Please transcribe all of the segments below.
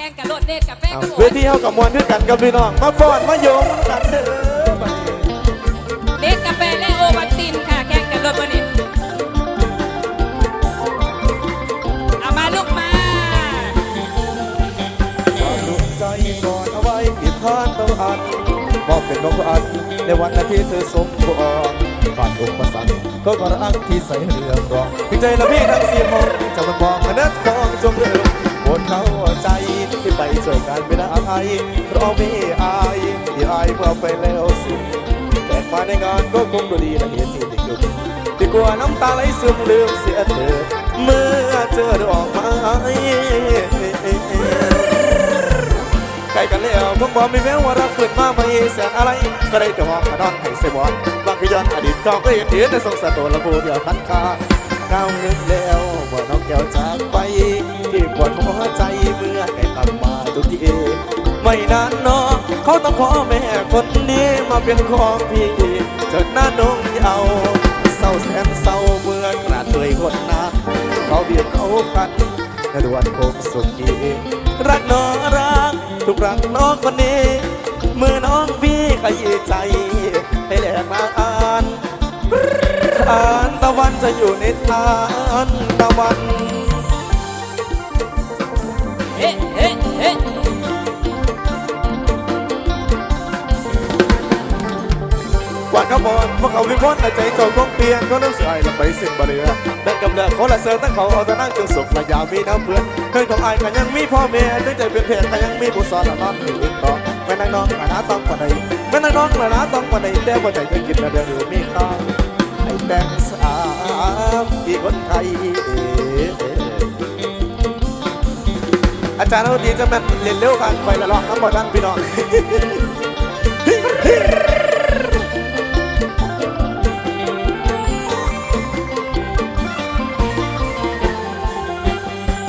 ข่งกับรถเด็ดกับแฟเอากับโอเวทีเฮากับมวลคือกันกับพี่น้อง มาฟ้อนมาโยงกันเด้อบัดนี้เด็ดกาแฟและโอวัลตินค่ะแข่งกับรถวันนี้เอามาลูกมาความดวงใจสอนเอาไว้ที่ผ่านตะวันบอกเป็นของอันในวันที่เธอสมบูรณ์ผ่านอุปสรรคก็กรักที่ใส่เรื่องรองพี่ใจละพี่ทั้งสี่มองจะมันบอกมาเนัดทองจงเริ่มบนเข้าใจที่ ไปช่วยกันไม่ได้เพราะไม่อายที่อายเมื่อไปแล้วสิแต่มาในงานก็คงดูดีและเห็นที่ติดกุดีกว่าน้ำตาไหลซึมลืมเสียเธอเมื่อเจอดอกไม้ใกล้กันแล้วผมบอกไม่แม้ว่ารักเกิดมาไม่แสนอะไร ก็ได้แต่มองกระดอนให้เสบอนบางก็ย้อนอดีตเก่าก็เห็นเห็นในสงสารตัวละผู้เดียวคันคาเงานึกแล้วว่าน้องแก้วจากไปที่ปวดหัวใจเมื่อไไม่นานเนอะเขาต้องขอแม่คนนี้มาเป็นของพี่เจิดหน้าน้องเยาเศร้าแสนเศร้าเมื่อกระเทยคนนาเขาเบียดเขาคันนรวนคงสุขีรักน้องรักทุกรักน้องคนนี้เมื่อน้องพี่ขยี้ใจ ให้แลกมาอ่านทานตะวันจะอยู่ในทานตะวัน เฮ้เฮ้เฮ้ พวกเขาวิพนต์ใจเจ้าคงเปลี่ยนก็น้ำใสละไปสิ้นบ่เรือดังกำเนิดคนละเสือตั้งเขาเอาแต่นั่งจนสุขละยามีน้ำเพื่อนเคยของอายก็ยังมีพ่อแม่ตั้งใจเป็นเพศก็ยังมีผู้สอนละนอนอยู่อีกต่อแม่นางน้องมาหาต้องกว่าใดแม่นางน้องมาหาต้องกว่าใดแต่ว่าใจจะกินแล้วเดี๋ยวอยู่มีค่าไอ้แต่งสาวที่คนไทยอาจารย์เราดีจะแม่นเล่นเร็วกันไปละลอกน้ำบ่ดันพี่น้อง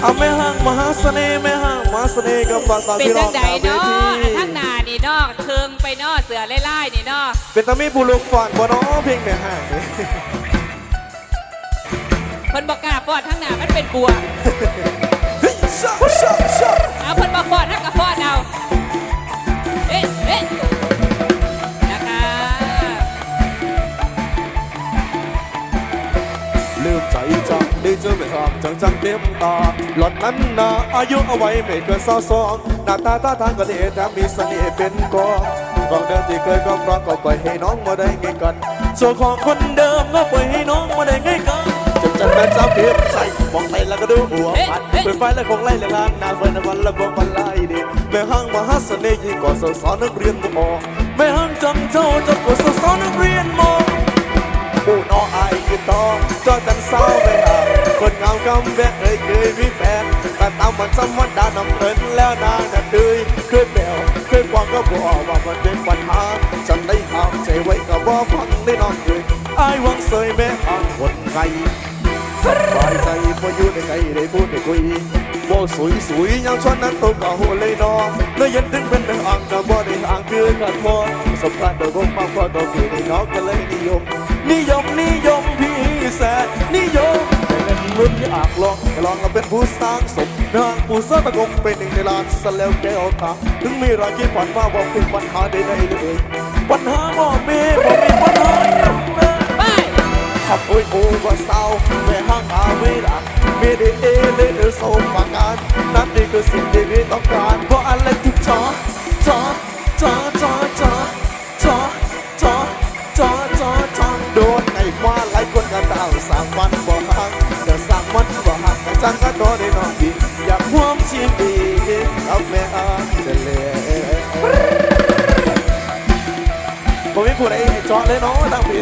เอาแม่ห้างมหาเสน่ห์แม่ห้างมหาเสน่ห์กับฝากตามเป็นพี่น้จัองงใดชาวเวเนาะทีทั้งหนานี่เนาะเทิงไปเนาะเสือไล่ๆนี่เนาะเป็นตามีผู้ลูกฟอนบ่น้อเพลงแม่ห้างนี่เพิ่นบอกกล้าฟอดทั้งหนามันเป็นบัว ไม่ห้างจังจังเต็มตาหลอดนั้นนาอายุเอาไว้ไม่เกินสาวสองหน้าตาท่าทางก็ดีแถมมีเสน่ห์เป็นกองกองเดิมที่เคยก็ร้องก็ปล่อยให้น้องมาได้ไงกันส่วนของคนเดิมก็ปล่อยให้น้องมาได้ไงกันจนจันเป็นสาวเพียบใจมองไปแล้วก็ดูหัวพันเปิดไฟแล้วคงไล่เลยลานหน้าไฟในวันละบววันไล่ดีแม่ห้างมหาเสน่ห์ยิ่งกว่าสาวสอนนักเรียนมอแม่ห้างจำเจ้าจำกว่าสาวสอนนักเรียนมอ ผู้น้องอายคือตองจอจันเศร้าไปหาคนเงากำแวะเอ่ยเคยมีแฟนแต่ตามมันสมวันดาน้ำเอินแล้วนางนั่นเลยเคยแบวเคยบอกก็บอกว่ามันเป็นปัญหาฉันได้ห้ามใจไว้ก็บอกฟังได้น้องเลยอายหวังเสยแม่ห่างคนไงสบายใจพออยู่ในใจได้พูดได้คุย บ่สวยสวยๆยังชวนนั้นตกกะหัวเลยน้องเลยยันถึงเป็นเป็นอ่างกะบ่ได้อ่างคือกันพอสมการโดยบ่มากพอตัวคือในน้องก็เลยนิยม นิยมนิยมพี่แสนนิยมแต่เงินรุ่นที่อากลองลองเราเป็นผู้สร้างสมนางผู้สร้างตะกงเป็นหนึ่งในลานสแล้วแก้วตาถึงมีรายที่ผ่านมาบอกถึงปัญหาใดๆเลยปัญหาบ่มีบ่มีปัญหาอย่างเลยไปขับโอ้ยโอ้ว่าเศร้าไม่ห้างหาไม่รักไม่ได้เอ เลยเดือดโศกปากการนั่นนี่คือสิ่งที่พี่ต้องการเพราะอะไรทุกจอจอจอจอจอจอจอจอจอจอโดนไอ้ว่าหลายคนกันดาวสางมันบ่ห่างจะสางมันบ่ห่างแต่จังก็โดนได้น้องพี่อยากร่วมชีวิตกับแม่อาจะเลยผมไม่พูดอะไอ้จาะเลยเนาะตั้งพี่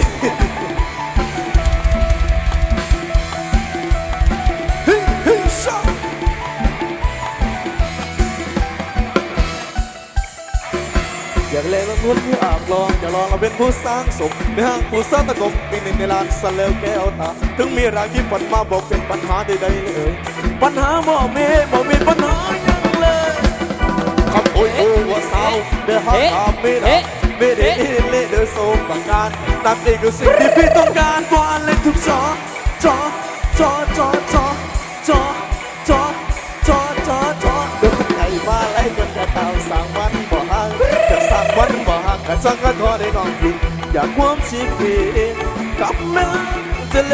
นมันพุ่อาบลองอย่าลองเราเป็นผู้สร้างสมในห้างผู้สร้างตะกบปีหนึ่งในลานสเลวแก้วตาถึงมีรายที่ปันมาบอกเป็นปัญหาใดๆเลย ปัญหาบ่มีบ่มีปัญหายังเลยคำโอ้ยโอ้ว่าเศร้าเดือดหาไม่ได้ไม่ได้เล่เดือดโศกบางการนั่นเองคือสิ่งที่พี่ต้องการกว่าเลยทุกจอจอจอจอจอจอจอจอจอจอเดินไงมาตามสั่ง บ่ห่างกะจังกะทอได้น้องอยากความชีวิตกับแม่ทะเล